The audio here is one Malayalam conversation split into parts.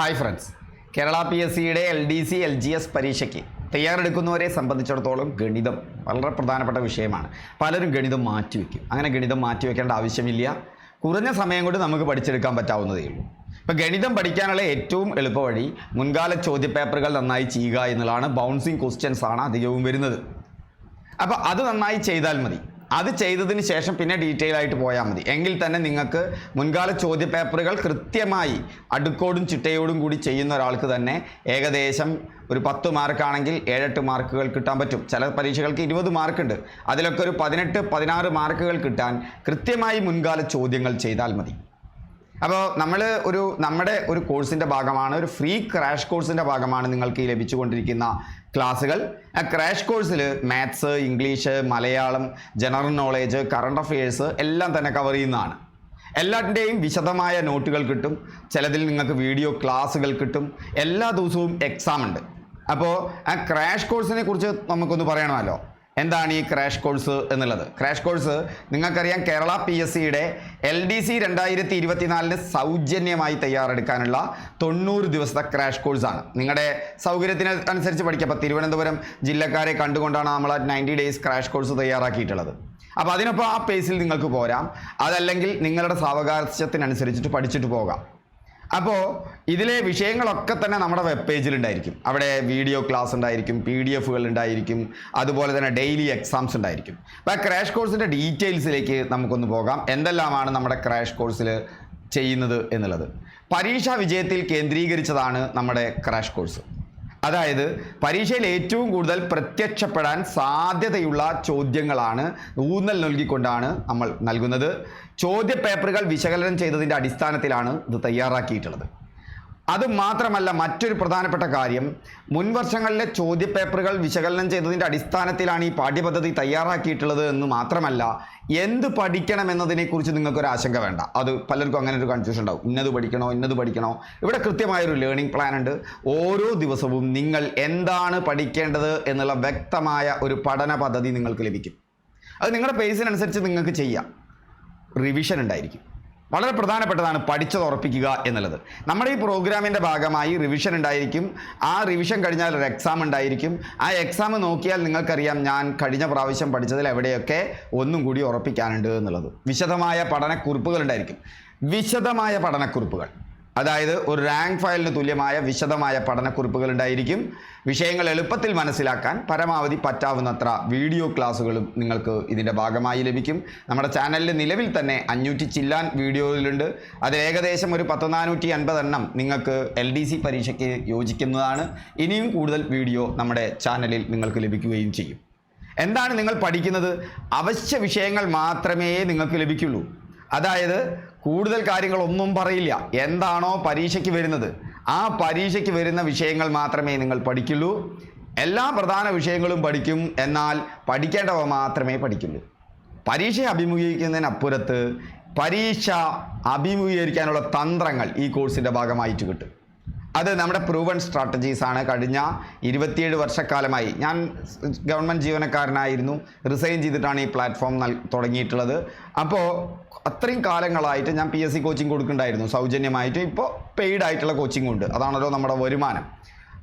Hi friends. Kerala P S സിയുടെ L D C L G S പരീക്ഷയ്ക്ക് തയ്യാറെടുക്കുന്നവരെ സംബന്ധിച്ചിടത്തോളം ഗണിതം വളരെ പ്രധാനപ്പെട്ട വിഷയമാണ്. പലരും ഗണിതം മാറ്റിവെക്കും. അങ്ങനെ ഗണിതം മാറ്റിവെക്കേണ്ട ആവശ്യമില്ല. കുറഞ്ഞ സമയം കൊണ്ട് നമുക്ക് പഠിച്ചെടുക്കാൻ പറ്റാവുന്നതേ ഉള്ളൂ. ഇപ്പം ഗണിതം പഠിക്കാനുള്ള ഏറ്റവും എളുപ്പവഴി മുൻകാല ചോദ്യപേപ്പറുകൾ നന്നായി ചെയ്യുക എന്നുള്ളതാണ് ബൗൺസിങ് ക്വസ്റ്റ്യൻസ് ആണ് അധികവും വരുന്നത്. അപ്പോൾ അത് നന്നായി ചെയ്താൽ മതി. അത് ചെയ്തതിന് ശേഷം പിന്നെ ഡീറ്റെയിൽ ആയിട്ട് പോയാൽ മതി. എങ്കിൽ തന്നെ നിങ്ങൾക്ക് മുൻകാല ചോദ്യ പേപ്പറുകൾ കൃത്യമായി അടുക്കോടും ചിട്ടയോടും കൂടി ചെയ്യുന്ന ഒരാൾക്ക് തന്നെ ഏകദേശം ഒരു പത്ത് മാർക്കാണെങ്കിൽ ഏഴെട്ട് മാർക്കുകൾ കിട്ടാൻ പറ്റും. ചില പരീക്ഷകൾക്ക് ഇരുപത് മാർക്കുണ്ട് അതിലൊക്കെ ഒരു പതിനെട്ട് പതിനാറ് മാർക്കുകൾ കിട്ടാൻ കൃത്യമായി മുൻകാല ചോദ്യങ്ങൾ ചെയ്താൽ മതി. അപ്പോൾ നമ്മൾ ഒരു നമ്മുടെ ഒരു കോഴ്സിന്റെ ഭാഗമാണ് ഒരു ഫ്രീ ക്രാഷ് കോഴ്സിന്റെ ഭാഗമാണ് നിങ്ങൾക്ക് ഈ ലഭിച്ചുകൊണ്ടിരിക്കുന്ന ക്ലാസ്സുകൾ. ആ ക്രാഷ് കോഴ്സിൽ maths English Malayalam general knowledge current affairs എല്ലാം തന്നെ കവർ ചെയ്യുന്നതാണ്. എല്ലാത്തിന്റെയും വിശദമായ നോട്ടുകൾ കിട്ടും. ചിലതിൽ നിങ്ങൾക്ക് വീഡിയോ ക്ലാസ്സുകൾ കിട്ടും. എല്ലാ ദിവസവും എക്സാം ഉണ്ട്. അപ്പോൾ ആ ക്രാഷ് കോഴ്സിനെ കുറിച്ച് നമുക്കൊന്ന് പറയണമല്ലോ. എന്താണ് ഈ ക്രാഷ് കോഴ്സ് എന്നുള്ളത്? ക്രാഷ് കോഴ്സ് നിങ്ങൾക്കറിയാം കേരള പി എസ് സിയുടെ എൽ ഡി സി രണ്ടായിരത്തി ഇരുപത്തിനാലിന് സൗജന്യമായി തയ്യാറെടുക്കാനുള്ള തൊണ്ണൂറ് ദിവസത്തെ ക്രാഷ് കോഴ്സാണ് നിങ്ങളുടെ സൗകര്യത്തിന് അനുസരിച്ച് പഠിക്കാം അപ്പോൾ തിരുവനന്തപുരം ജില്ലക്കാരെ കണ്ടുകൊണ്ടാണ് നമ്മൾ നയന്റി ഡേയ്സ് ക്രാഷ് കോഴ്സ് തയ്യാറാക്കിയിട്ടുള്ളത്. അപ്പോൾ അതിനൊപ്പം ആ പേസിൽ നിങ്ങൾക്ക് പോരാം. അതല്ലെങ്കിൽ നിങ്ങളുടെ സാവകാശത്തിനനുസരിച്ചിട്ട് പഠിച്ചിട്ട് പോകാം. അപ്പോൾ ഇതിലെ വിഷയങ്ങളൊക്കെ തന്നെ നമ്മുടെ വെബ് പേജിലുണ്ടായിരിക്കും അവിടെ വീഡിയോ ക്ലാസ് ഉണ്ടായിരിക്കും പി ഡി എഫുകൾ ഉണ്ടായിരിക്കും അതുപോലെ തന്നെ ഡെയിലി എക്സാംസ് ഉണ്ടായിരിക്കും. അപ്പോൾ ക്രാഷ് കോഴ്സിന്റെ ഡീറ്റെയിൽസിലേക്ക് നമുക്കൊന്ന് പോകാം. എന്തെല്ലാമാണ് നമ്മുടെ ക്രാഷ് കോഴ്സിൽ ചെയ്യുന്നത് എന്നുള്ളത്. പരീക്ഷാ വിജയത്തിൽ കേന്ദ്രീകരിച്ചതാണ് നമ്മുടെ ക്രാഷ് കോഴ്സ് അതായത് പരീക്ഷയിൽ ഏറ്റവും കൂടുതൽ പ്രത്യക്ഷപ്പെടാൻ സാധ്യതയുള്ള ചോദ്യങ്ങളാണ് ഊന്നൽ നൽകിക്കൊണ്ടാണ് നമ്മൾ നൽകുന്നത്. ചോദ്യപേപ്പറുകൾ വിശകലനം ചെയ്തതിന്റെ അടിസ്ഥാനത്തിലാണ് ഇത് തയ്യാറാക്കിയിട്ടുള്ളത്. അത് മാത്രമല്ല മറ്റൊരു പ്രധാനപ്പെട്ട കാര്യം. മുൻവർഷങ്ങളിലെ ചോദ്യപേപ്പറുകൾ വിശകലനം ചെയ്തതിന്റെ അടിസ്ഥാനത്തിലാണ് ഈ പാഠ്യപദ്ധതി തയ്യാറാക്കിയിട്ടുള്ളത് എന്ന് മാത്രമല്ല എന്ത് പഠിക്കണം എന്നതിനെക്കുറിച്ച് നിങ്ങൾക്കൊരു ആശങ്ക വേണ്ട. അത് പലർക്കും അങ്ങനെ ഒരു കൺഫ്യൂഷൻ ഉണ്ടാവും. ഇന്നത് പഠിക്കണോ ഇന്നത് പഠിക്കണോ? ഇവിടെ കൃത്യമായൊരു ലേണിംഗ് പ്ലാൻ ഉണ്ട്. ഓരോ ദിവസവും നിങ്ങൾ എന്താണ് പഠിക്കേണ്ടത് എന്നുള്ള വ്യക്തമായ ഒരു പഠന പദ്ധതി നിങ്ങൾക്ക് ലഭിക്കും. അത് നിങ്ങളുടെ പേസിനനുസരിച്ച് നിങ്ങൾക്ക് ചെയ്യാം. റിവിഷൻ ഉണ്ടായിരിക്കും. വളരെ പ്രധാനപ്പെട്ടതാണ് പഠിച്ചത് ഉറപ്പിക്കുക എന്നുള്ളത്. നമ്മുടെ ഈ പ്രോഗ്രാമിന്റെ ഭാഗമായി റിവിഷൻ ഉണ്ടായിരിക്കും. ആ റിവിഷൻ കഴിഞ്ഞാൽ ഒരു എക്സാം ഉണ്ടായിരിക്കും. ആ എക്സാം നോക്കിയാൽ നിങ്ങൾക്കറിയാം ഞാൻ കഴിഞ്ഞ പ്രാവശ്യം പഠിച്ചതിൽ എവിടെയൊക്കെ ഒന്നും കൂടി ഉറപ്പിക്കാനുണ്ട് എന്നുള്ളത്. വിശദമായ പഠനക്കുറിപ്പുകൾ ഉണ്ടായിരിക്കും. വിശദമായ പഠനക്കുറിപ്പുകൾ. അതായത് ഒരു റാങ്ക് ഫയലിന് തുല്യമായ വിശദമായ പഠനക്കുറിപ്പുകൾ ഉണ്ടായിരിക്കും. വിഷയങ്ങൾ എളുപ്പത്തിൽ മനസ്സിലാക്കാൻ പരമാവധി പറ്റാവുന്നത്ര വീഡിയോ ക്ലാസ്സുകളും നിങ്ങൾക്ക് ഇതിന്റെ ഭാഗമായി ലഭിക്കും. നമ്മുടെ ചാനലിൽ നിലവിൽ തന്നെ അഞ്ഞൂറ്റി ചില്ലാൻ വീഡിയോയിലുണ്ട് അതിൽ ഏകദേശം ഒരു പത്ത് നാനൂറ്റി നിങ്ങൾക്ക് എൽ ഡി സി പരീക്ഷയ്ക്ക് യോജിക്കുന്നതാണ്. ഇനിയും കൂടുതൽ വീഡിയോ നമ്മുടെ ചാനലിൽ നിങ്ങൾക്ക് ലഭിക്കുകയും ചെയ്യും. എന്താണ് നിങ്ങൾ പഠിക്കുന്നത്? അവശ്യ വിഷയങ്ങൾ മാത്രമേ നിങ്ങൾക്ക് ലഭിക്കുള്ളൂ. അതായത് കൂടുതൽ കാര്യങ്ങളൊന്നും പറയില്ല. എന്താണോ പരീക്ഷയ്ക്ക് വരുന്നത്. ആ പരീക്ഷയ്ക്ക് വരുന്ന വിഷയങ്ങൾ മാത്രമേ നിങ്ങൾ പഠിക്കുള്ളൂ. എല്ലാ പ്രധാന വിഷയങ്ങളും പഠിക്കും. എന്നാൽ പഠിക്കേണ്ടവ മാത്രമേ പഠിക്കുള്ളൂ. പരീക്ഷയെ അഭിമുഖീകരിക്കുന്നതിനപ്പുറത്ത് പരീക്ഷ അഭിമുഖീകരിക്കാനുള്ള തന്ത്രങ്ങൾ ഈ കോഴ്സിന്റെ ഭാഗമായിട്ട് കിട്ടും. അത് നമ്മുടെ പ്രൂവൺ സ്ട്രാറ്റജീസ് ആണ്. കഴിഞ്ഞ ഇരുപത്തിയേഴ് വർഷക്കാലമായി ഞാൻ ഗവൺമെന്റ് ജീവനക്കാരനായിരുന്നു. റിസൈൻ ചെയ്തിട്ടാണ് ഈ പ്ലാറ്റ്ഫോം നൽ തുടങ്ങിയിട്ടുള്ളത്. അപ്പോൾ അത്രയും കാലങ്ങളായിട്ട് ഞാൻ പി എസ് സി കോച്ചിങ് കൊടുക്കുന്നുണ്ടായിരുന്നു. സൗജന്യമായിട്ട് ഇപ്പോൾ പെയ്ഡ് ആയിട്ടുള്ള കോച്ചിങ് ഉണ്ട്. അതാണല്ലോ നമ്മുടെ വരുമാനം.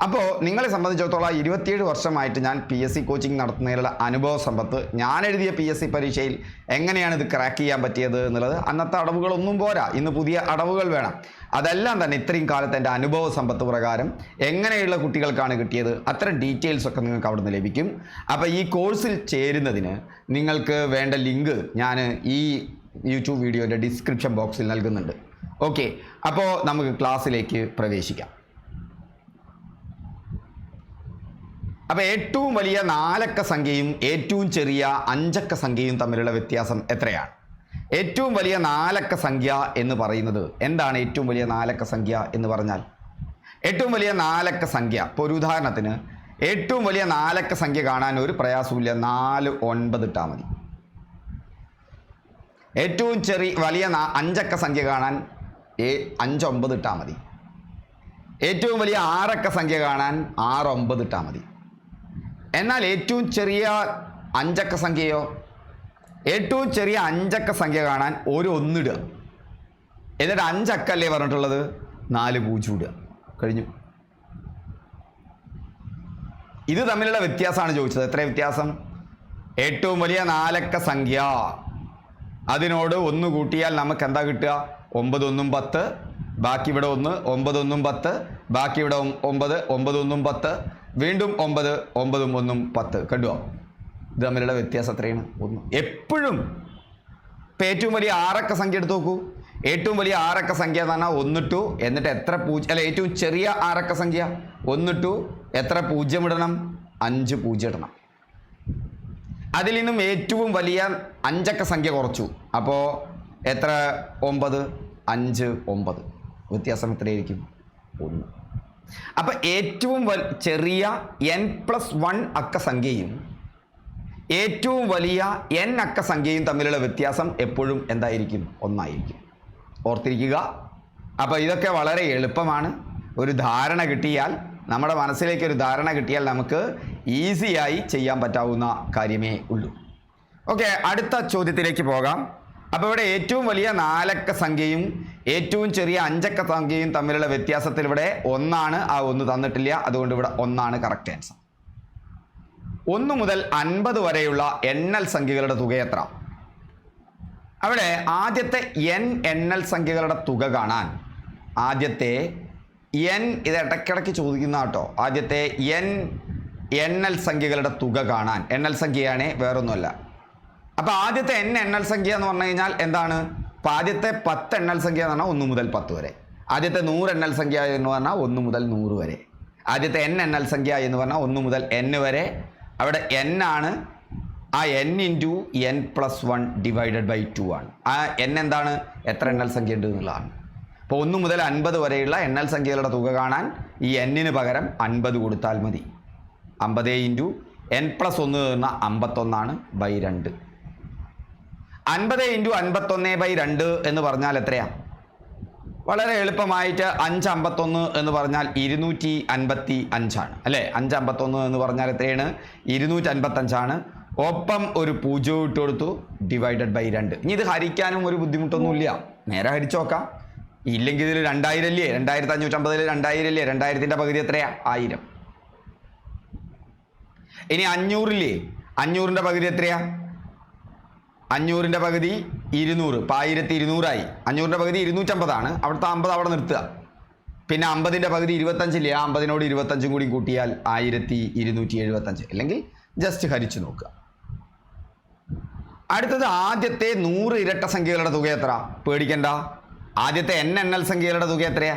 അപ്പോൾ നിങ്ങളെ സംബന്ധിച്ചിടത്തോളം ഇരുപത്തിയേഴ് വർഷമായിട്ട് ഞാൻ പി എസ് സി കോച്ചിങ് നടത്തുന്നതിലുള്ള അനുഭവ സമ്പത്ത് ഞാൻ എഴുതിയ പി എസ് സി പരീക്ഷയിൽ എങ്ങനെയാണ് ഇത് ക്രാക്ക് ചെയ്യാൻ പറ്റിയത് എന്നുള്ളത് അന്നത്തെ അടവുകളൊന്നും പോരാ. ഇന്ന് പുതിയ അടവുകൾ വേണം. അതെല്ലാം തന്നെ ഇത്രയും കാലത്തെ എന്റെ അനുഭവ സമ്പത്ത് പ്രകാരം എങ്ങനെയുള്ള കുട്ടികൾക്കാണ് കിട്ടിയത് അത്തരം ഡീറ്റെയിൽസ് ഒക്കെ നിങ്ങൾക്ക് അവിടുന്ന് ലഭിക്കും. അപ്പോൾ ഈ കോഴ്സിൽ ചേരുന്നതിന് നിങ്ങൾക്ക് വേണ്ട ലിങ്ക് ഞാൻ ഈ യൂട്യൂബ് വീഡിയോന്റെ ഡിസ്ക്രിപ്ഷൻ ബോക്സിൽ നൽകുന്നുണ്ട്. ഓക്കെ അപ്പോൾ നമുക്ക് ക്ലാസ്സിലേക്ക് പ്രവേശിക്കാം. അപ്പോൾ ഏറ്റവും വലിയ നാലക്ക സംഖ്യയും ഏറ്റവും ചെറിയ അഞ്ചക്ക സംഖ്യയും തമ്മിലുള്ള വ്യത്യാസം എത്രയാണ്? ഏറ്റവും വലിയ നാലക്ക സംഖ്യ എന്ന് പറയുന്നത് എന്താണ് ഏറ്റവും വലിയ നാലക്ക സംഖ്യ എന്ന് പറഞ്ഞാൽ? ഏറ്റവും വലിയ നാലക്ക സംഖ്യ ഇപ്പോൾ ഒരു ഉദാഹരണത്തിന് ഏറ്റവും വലിയ നാലക്ക സംഖ്യ കാണാൻ ഒരു പ്രയാസമില്ല നാല് ഒൻപത് ഇട്ടാൽ മതി. ഏറ്റവും ചെറിയ വലിയ അഞ്ചക്ക സംഖ്യ കാണാൻ ഏ അഞ്ചൊമ്പത് ഇട്ടാൽ മതി. ഏറ്റവും വലിയ ആറക്ക സംഖ്യ കാണാൻ ആറൊമ്പത് ഇട്ടാൽ മതി. എന്നാൽ ഏറ്റവും ചെറിയ അഞ്ചക്ക സംഖ്യയോ? ഏറ്റവും ചെറിയ അഞ്ചക്ക സംഖ്യ കാണാൻ ഒരു ഒന്നിടുക. എന്നിട്ട് അഞ്ചക്കല്ലേ പറഞ്ഞിട്ടുള്ളത്? നാല് പൂജ്യം ഇടുക. കഴിഞ്ഞു. ഇത് തമ്മിലുള്ള വ്യത്യാസമാണ് ചോദിച്ചത്. എത്ര വ്യത്യാസം? ഏറ്റവും വലിയ നാലക്ക സംഖ്യ. അതിനോട് ഒന്ന് കൂട്ടിയാൽ നമുക്ക് എന്താ കിട്ടുക? ഒമ്പതൊന്നും പത്ത്. ബാക്കി ഇവിടെ ഒന്ന് ഒമ്പതൊന്നും പത്ത്. ബാക്കി ഇവിടെ ഒമ്പത് ഒമ്പതൊന്നും പത്ത്. വീണ്ടും ഒമ്പത് ഒമ്പതും ഒന്നും പത്ത്. കണ്ടുവോ ഇത് തമ്മിലുള്ള വ്യത്യാസം എത്രയാണ്? ഒന്ന്. എപ്പോഴും ഇപ്പം ഏറ്റവും വലിയ ആറക്ക സംഖ്യ എടുത്ത് നോക്കൂ. ഏറ്റവും വലിയ ആറക്ക സംഖ്യ എന്ന് പറഞ്ഞാൽ ഒന്ന് ടു. എന്നിട്ട് എത്ര പൂജ്യം അല്ല ഏറ്റവും ചെറിയ ആറക്ക സംഖ്യ ഒന്ന് ടു. എത്ര പൂജ്യം ഇടണം? അഞ്ച് പൂജ്യം ഇടണം. അതിൽ നിന്നും ഏറ്റവും വലിയ അഞ്ചക്ക സംഖ്യ കുറച്ചു. അപ്പോൾ എത്ര? ഒമ്പത് അഞ്ച് ഒമ്പത്. വ്യത്യാസം എത്രയായിരിക്കും? ഒന്ന്. അപ്പം ഏറ്റവും ചെറിയ എൻ പ്ലസ് വൺ അക്ക സംഖ്യയും ഏറ്റവും വലിയ എൻ അക്ക സംഖ്യയും തമ്മിലുള്ള വ്യത്യാസം എപ്പോഴും എന്തായിരിക്കും? ഒന്നായിരിക്കും. ഓർത്തിരിക്കുക. അപ്പോൾ ഇതൊക്കെ വളരെ എളുപ്പമാണ്. ഒരു ധാരണ കിട്ടിയാൽ നമ്മുടെ മനസ്സിലേക്ക് ഒരു ധാരണ കിട്ടിയാൽ നമുക്ക് ഈസിയായി ചെയ്യാൻ പറ്റാവുന്ന കാര്യമേ ഉള്ളൂ. ഓക്കെ അടുത്ത ചോദ്യത്തിലേക്ക് പോകാം. അപ്പോൾ ഇവിടെ ഏറ്റവും വലിയ നാലക്ക സംഖ്യയും ഏറ്റവും ചെറിയ അഞ്ചക്ക സംഖ്യയും തമ്മിലുള്ള വ്യത്യാസത്തിൽ ഇവിടെ ഒന്നാണ്. ആ ഒന്ന് തന്നിട്ടില്ല. അതുകൊണ്ട് ഇവിടെ ഒന്നാണ് കറക്റ്റ് ആൻസർ ഒന്ന് മുതൽ അൻപത് വരെയുള്ള എണ്ണൽ സംഖ്യകളുടെ തുക എത്ര? അവിടെ ആദ്യത്തെ എൻ എണ്ണൽ സംഖ്യകളുടെ തുക കാണാൻ. ആദ്യത്തെ എൻ ഇത് ഇടയ്ക്കിടയ്ക്ക് ചോദിക്കുന്ന കേട്ടോ. ആദ്യത്തെ എൻ എണ്ണൽ സംഖ്യകളുടെ തുക കാണാൻ. എണ്ണൽ സംഖ്യയാണേ വേറൊന്നുമല്ല. അപ്പോൾ ആദ്യത്തെ എൻ എണ്ണൽ സംഖ്യ എന്ന് പറഞ്ഞു കഴിഞ്ഞാൽ എന്താണ്? അപ്പോൾ ആദ്യത്തെ പത്ത് എണ്ണൽ സംഖ്യ എന്ന് പറഞ്ഞാൽ ഒന്ന് മുതൽ പത്ത് വരെ. ആദ്യത്തെ നൂറ് എണ്ണൽ സംഖ്യ എന്ന് പറഞ്ഞാൽ ഒന്ന് മുതൽ നൂറ് വരെ. ആദ്യത്തെ എൻ എണ്ണൽ സംഖ്യ എന്ന് പറഞ്ഞാൽ ഒന്ന് മുതൽ എൻ വരെ. അവിടെ എൻ ആണ്. ആ N into N plus one divided by two ആണ്. ആ എൻ എന്താണ്? എത്ര എണ്ണൽ സംഖ്യ ഉണ്ട് എന്നുള്ളതാണ്. അപ്പോൾ ഒന്ന് മുതൽ അൻപത് വരെയുള്ള എണ്ണൽ സംഖ്യകളുടെ തുക കാണാൻ ഈ എന്നിന് പകരം അൻപത് കൊടുത്താൽ മതി. അമ്പത് ഇന്റു എൻ പ്ലസ് ഒന്ന് എന്ന അമ്പത്തൊന്നാണ് ബൈ രണ്ട്. അൻപത് ഇന്റു അൻപത്തൊന്ന് ബൈ രണ്ട് എന്ന് പറഞ്ഞാൽ എത്രയാ? വളരെ എളുപ്പമായിട്ട് അഞ്ച് അമ്പത്തൊന്ന് എന്ന് പറഞ്ഞാൽ ഇരുന്നൂറ്റി അൻപത്തി അഞ്ചാണ്. അല്ലേ? അഞ്ച് അമ്പത്തൊന്ന് എന്ന് പറഞ്ഞാൽ എത്രയാണ്? ഇരുന്നൂറ്റി അൻപത്തഞ്ചാണ്. ഒപ്പം ഒരു പൂജ്യവും ഇട്ട് കൊടുത്തു ഡിവൈഡഡ് ബൈ രണ്ട്. ഇനി ഇത് ഹരിക്കാനും ഒരു ബുദ്ധിമുട്ടൊന്നുമില്ല. നേരെ ഹരിച്ചു നോക്കാം. ഇല്ലെങ്കിൽ ഇതിൽ രണ്ടായിരം അല്ലേ രണ്ടായിരത്തി അഞ്ഞൂറ്റമ്പതിൽ രണ്ടായിരം അല്ലേ രണ്ടായിരത്തിന്റെ പകുതി എത്രയാ? ആയിരം. ഇനി അഞ്ഞൂറില്ലേ? അഞ്ഞൂറിന്റെ പകുതി എത്രയാ? അഞ്ഞൂറിന്റെ പകുതി ഇരുന്നൂറ്. ഇപ്പം ആയിരത്തി ഇരുന്നൂറായി. അഞ്ഞൂറിന്റെ പകുതി ഇരുന്നൂറ്റമ്പതാണ്. അവിടുത്തെ അമ്പത് അവിടെ നിർത്തുക. പിന്നെ അമ്പതിന്റെ പകുതി ഇരുപത്തഞ്ചില്ലേ? ആ അമ്പതിനോട് ഇരുപത്തഞ്ചും കൂടി കൂട്ടിയാൽ ആയിരത്തി ഇരുന്നൂറ്റി എഴുപത്തഞ്ച്. അല്ലെങ്കിൽ ജസ്റ്റ് ഹരിച്ചു നോക്കുക. അടുത്തത് ആദ്യത്തെ നൂറ് ഇരട്ട സംഖ്യകളുടെ തുക എത്ര? പേടിക്കണ്ട. ആദ്യത്തെ എൻ എൻ എൽ സംഖ്യകളുടെ തുക എത്രയാ?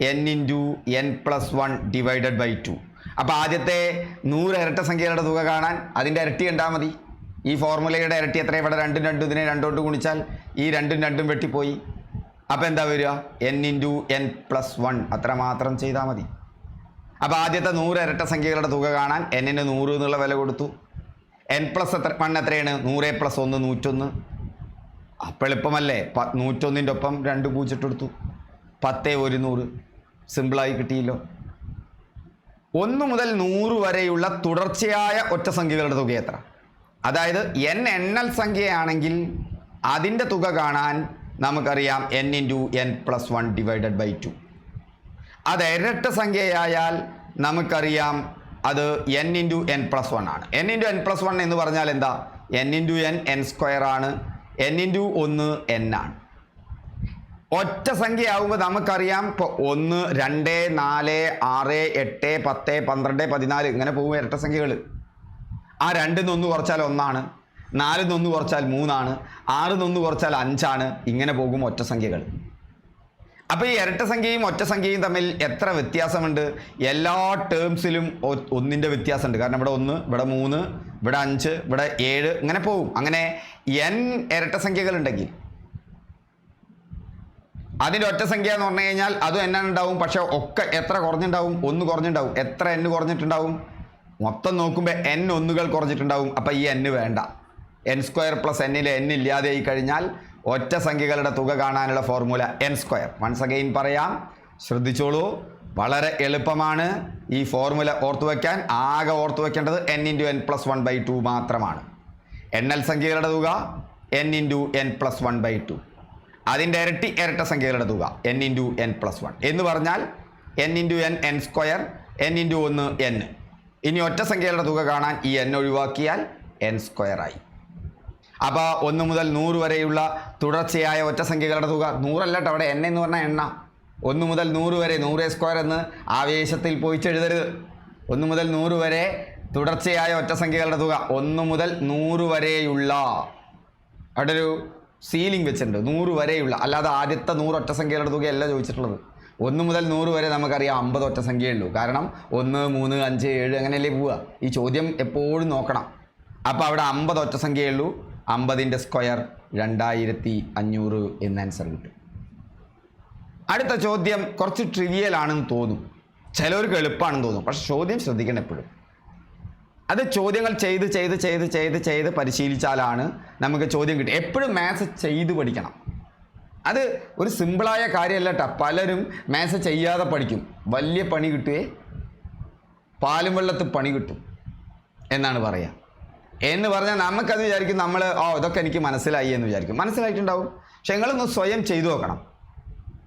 N into N plus one divided by two അപ്പോൾ ആദ്യത്തെ നൂറ് ഇരട്ട സംഖ്യകളുടെ തുക കാണാൻ അതിന്റെ ഇരട്ടി ഉണ്ടാൽ മതി. ഈ ഫോർമുലയുടെ ഇരട്ടി എത്ര ഇവിടെ രണ്ടും രണ്ടും ഇതിനെ രണ്ടോട്ട് ഗുണിച്ചാൽ ഈ രണ്ടും രണ്ടും വെട്ടിപ്പോയി. അപ്പോൾ എന്താ വരിക? N into N plus one അത്ര മാത്രം ചെയ്താൽ മതി. അപ്പോൾ ആദ്യത്തെ നൂറ് ഇരട്ട സംഖ്യകളുടെ തുക കാണാൻ എന്നിന് നൂറ് എന്നുള്ള വില കൊടുത്തു. എൻ പ്ലസ് എത്ര വൺ എത്രയാണ്? നൂറ് പ്ലസ് ഒന്ന് നൂറ്റൊന്ന്. അപ്പോൾ എളുപ്പമല്ലേ? പ നൂറ്റൊന്നിന്റെ ഒപ്പം രണ്ട് പൂച്ചിട്ടെടുത്തു പത്തേ ഒരു നൂറ്. സിമ്പിളായി കിട്ടിയല്ലോ. ഒന്ന് മുതൽ നൂറ് വരെയുള്ള തുടർച്ചയായ ഒറ്റ സംഖ്യകളുടെ തുക എത്ര അതായത് എൻ എണ്ണൽ സംഖ്യയാണെങ്കിൽ അതിന്റെ തുക കാണാൻ നമുക്കറിയാം N into N plus one divided by two അത് ഇരട്ട സംഖ്യയായാൽ നമുക്കറിയാം അത് N into N plus one ആണ്. N into N plus one എന്ന് പറഞ്ഞാൽ എന്താ? N into N N square ആണ്. എൻ ഇന്റു ഒന്ന് എൻ ആണ്. ഒറ്റ സംഖ്യ ആവുമ്പോൾ നമുക്കറിയാം ഇപ്പോൾ ഒന്ന് രണ്ട് നാല് ആറ് എട്ട് പത്ത് പന്ത്രണ്ട് പതിനാല് ഇങ്ങനെ പോകും ഇരട്ട സംഖ്യകൾ ആ രണ്ടിൽ നിന്ന് ഒന്ന് കുറച്ചാൽ ഒന്നാണ് നാലിൽ നിന്ന് ഒന്ന് കുറച്ചാൽ മൂന്നാണ് ആറിൽ നിന്ന് കുറച്ചാൽ അഞ്ചാണ് ഇങ്ങനെ പോകും ഒറ്റ സംഖ്യകൾ. അപ്പോൾ ഈ ഇരട്ട സംഖ്യയും ഒറ്റ സംഖ്യയും തമ്മിൽ എത്ര വ്യത്യാസമുണ്ട്? എല്ലാ ടേംസിലും ഒന്നിന്റെ വ്യത്യാസമുണ്ട്. കാരണം ഇവിടെ ഒന്ന് ഇവിടെ മൂന്ന് ഇവിടെ അഞ്ച് ഇവിടെ ഏഴ് ഇങ്ങനെ പോകും. അങ്ങനെ എൻ ഇരട്ട സംഖ്യകളുണ്ടെങ്കിൽ. അതിന്റെ ഒറ്റ സംഖ്യ എന്ന് പറഞ്ഞു കഴിഞ്ഞാൽ അതും എന്നാണ് ഉണ്ടാവും. പക്ഷേ ഒക്കെ എത്ര കുറഞ്ഞിട്ടുണ്ടാവും ഒന്ന് കുറഞ്ഞിട്ടുണ്ടാവും എത്ര എണ്ണ് കുറഞ്ഞിട്ടുണ്ടാവും? മൊത്തം നോക്കുമ്പോൾ എൻ ഒന്നുകൾ കുറഞ്ഞിട്ടുണ്ടാവും. അപ്പം ഈ എന്ന് വേണ്ട. എൻ സ്ക്വയർ പ്ലസ് എന്നിൽ എൻ ഇല്ലാതെയായി കഴിഞ്ഞാൽ ഒറ്റ സംഖ്യകളുടെ തുക കാണാനുള്ള formula N square once again പറയാം. ശ്രദ്ധിച്ചോളൂ. വളരെ എളുപ്പമാണ് ഈ ഫോർമുല ഓർത്തു വയ്ക്കാൻ ആകെ ഓർത്തു വയ്ക്കേണ്ടത് N into N plus one by two മാത്രമാണ്. എണ്ണൽ സംഖ്യകളുടെ തുക N into N plus one by two അതിന്റെ ഇരട്ടി ഇരട്ട സംഖ്യകളുടെ തുക N into N plus one എന്ന് പറഞ്ഞാൽ N into N N square N into ഒന്ന് എൻ ഇനി ഒറ്റ സംഖ്യകളുടെ തുക കാണാൻ ഈ എൻ ഒഴിവാക്കിയാൽ എൻ സ്ക്വയറായി അപ്പോൾ ഒന്ന് മുതൽ നൂറ് വരെയുള്ള തുടർച്ചയായ ഒറ്റ സംഖ്യകളുടെ തുക നൂറല്ലട്ടോ അവിടെ എൻ എന്ന് പറഞ്ഞാൽ എണ്ണ. ഒന്ന് മുതൽ നൂറ് വരെ നൂറ് സ്ക്വയർ എന്ന് ആവേശത്തിൽ പോയിച്ചെഴുതരുത്. ഒന്ന് മുതൽ നൂറ് വരെ തുടർച്ചയായ ഒറ്റ സംഖ്യകളുടെ തുക ഒന്ന് മുതൽ നൂറ് വരെയുള്ള. അവിടെ ഒരു സീലിംഗ് വെച്ചിട്ടുണ്ട് നൂറ് വരെയുള്ള. അല്ലാതെ ആദ്യത്തെ നൂറ് ഒറ്റ സംഖ്യകളുടെ തുകയല്ല ചോദിച്ചിട്ടുള്ളത്. ഒന്ന് മുതൽ നൂറ് വരെ നമുക്കറിയാം അമ്പത് ഒറ്റ സംഖ്യയുള്ളൂ. കാരണം ഒന്ന് മൂന്ന് അഞ്ച് ഏഴ് അങ്ങനെയല്ലേ പോവുക. ഈ ചോദ്യം എപ്പോഴും നോക്കണം. അപ്പോൾ അവിടെ അമ്പത് ഒറ്റ സംഖ്യയുള്ളൂ. അമ്പതിന്റെ സ്ക്വയർ രണ്ടായിരത്തി അഞ്ഞൂറ് എന്ന ആൻസർ കിട്ടും. അടുത്ത ചോദ്യം കുറച്ച് ട്രിവിയൽ ആണെന്ന് തോന്നും. ചിലവർക്ക് എളുപ്പമാണെന്ന് തോന്നും. പക്ഷെ ചോദ്യം ശ്രദ്ധിക്കണം എപ്പോഴും. അത് ചോദ്യങ്ങൾ ചെയ്ത് ചെയ്ത് ചെയ്ത് ചെയ്ത് ചെയ്ത് പരിശീലിച്ചാലാണ് നമുക്ക് ചോദ്യം കിട്ടുക. എപ്പോഴും മാത്സ് ചെയ്ത് പഠിക്കണം. അത് ഒരു സിമ്പിളായ കാര്യമല്ല കേട്ടോ പലരും മേശ ചെയ്യാതെ പഠിക്കും. വലിയ പണി കിട്ടുകയെ പാലും വെള്ളത്തിൽ പണി കിട്ടും എന്നാണ് പറയുക എന്ന് പറഞ്ഞാൽ നമുക്കത് വിചാരിക്കും നമ്മൾ ഓ ഇതൊക്കെ എനിക്ക് മനസ്സിലായി എന്ന് വിചാരിക്കും. മനസ്സിലായിട്ടുണ്ടാവും. പക്ഷെ നിങ്ങളൊന്ന് സ്വയം ചെയ്തു നോക്കണം.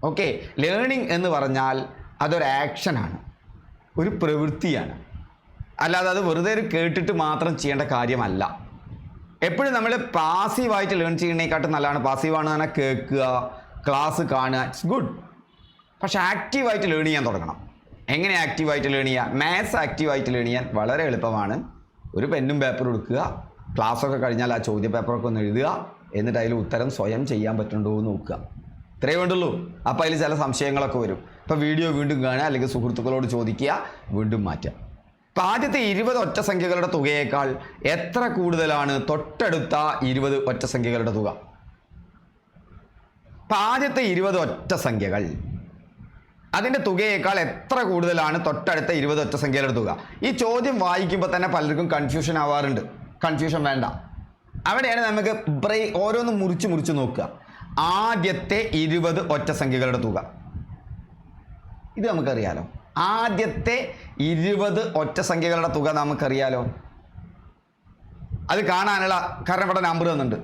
ഓക്കെ? ലേണിംഗ് എന്ന് പറഞ്ഞാൽ അതൊരു ആക്ഷനാണ്. ഒരു പ്രവൃത്തിയാണ്. അല്ലാതെ അത് വെറുതെ ഒരു കേട്ടിട്ട് മാത്രം ചെയ്യേണ്ട കാര്യമല്ല. എപ്പോഴും നമ്മൾ പാസീവായിട്ട് ലേൺ ചെയ്യുന്നതിനെക്കാട്ടും നല്ലതാണ്. പാസീവാണ് തന്നെ കേൾക്കുക ക്ലാസ് കാണുക. ഇറ്റ്സ് ഗുഡ് പക്ഷെ ആക്റ്റീവായിട്ട് ലേൺ ചെയ്യാൻ തുടങ്ങണം. എങ്ങനെ ആക്റ്റീവായിട്ട് ലേൺ ചെയ്യുക മാത്സ് ആക്റ്റീവായിട്ട് ലേൺ ചെയ്യാൻ വളരെ എളുപ്പമാണ്. ഒരു പെന്നും പേപ്പറും എടുക്കുക. ക്ലാസ്സൊക്കെ കഴിഞ്ഞാൽ ആ ചോദ്യ പേപ്പറൊക്കെ ഒന്ന് എഴുതുക. എന്നിട്ട് അതിൽ ഉത്തരം സ്വയം ചെയ്യാൻ പറ്റുന്നുണ്ടോ എന്ന് നോക്കുക. ഇത്രയേ വേണ്ടുള്ളൂ. അപ്പോൾ അതിൽ ചില സംശയങ്ങളൊക്കെ വരും. ഇപ്പോൾ വീഡിയോ വീണ്ടും കാണുക. അല്ലെങ്കിൽ സുഹൃത്തുക്കളോട് ചോദിക്കുക. വീണ്ടും മാറ്റുക. ആദ്യത്തെ ഇരുപത് ഒറ്റ സംഖ്യകളുടെ തുകയേക്കാൾ എത്ര കൂടുതലാണ് തൊട്ടടുത്ത ഇരുപത് ഒറ്റ സംഖ്യകളുടെ തുക ആദ്യത്തെ ഇരുപത് ഒറ്റ സംഖ്യകൾ അതിന്റെ തുകയേക്കാൾ എത്ര കൂടുതലാണ് തൊട്ടടുത്ത ഇരുപത് ഒറ്റ സംഖ്യകളുടെ തുക? ഈ ചോദ്യം വായിക്കുമ്പോൾ തന്നെ പലർക്കും കൺഫ്യൂഷൻ ആവാറുണ്ട്. കൺഫ്യൂഷൻ വേണ്ട. അവിടെയാണ് നമുക്ക് ബ്രേ ഓരോന്ന് മുറിച്ച് മുറിച്ച് നോക്കുക. ആദ്യത്തെ ഇരുപത് ഒറ്റ സംഖ്യകളുടെ തുക. ഇത് നമുക്കറിയാലോ. ആദ്യത്തെ ഇരുപത് ഒറ്റ സംഖ്യകളുടെ തുക നമുക്കറിയാലോ? അത് കാണാനുള്ള കാരണം ഇവിടെ നമ്പർ തന്നിട്ടുണ്ട്.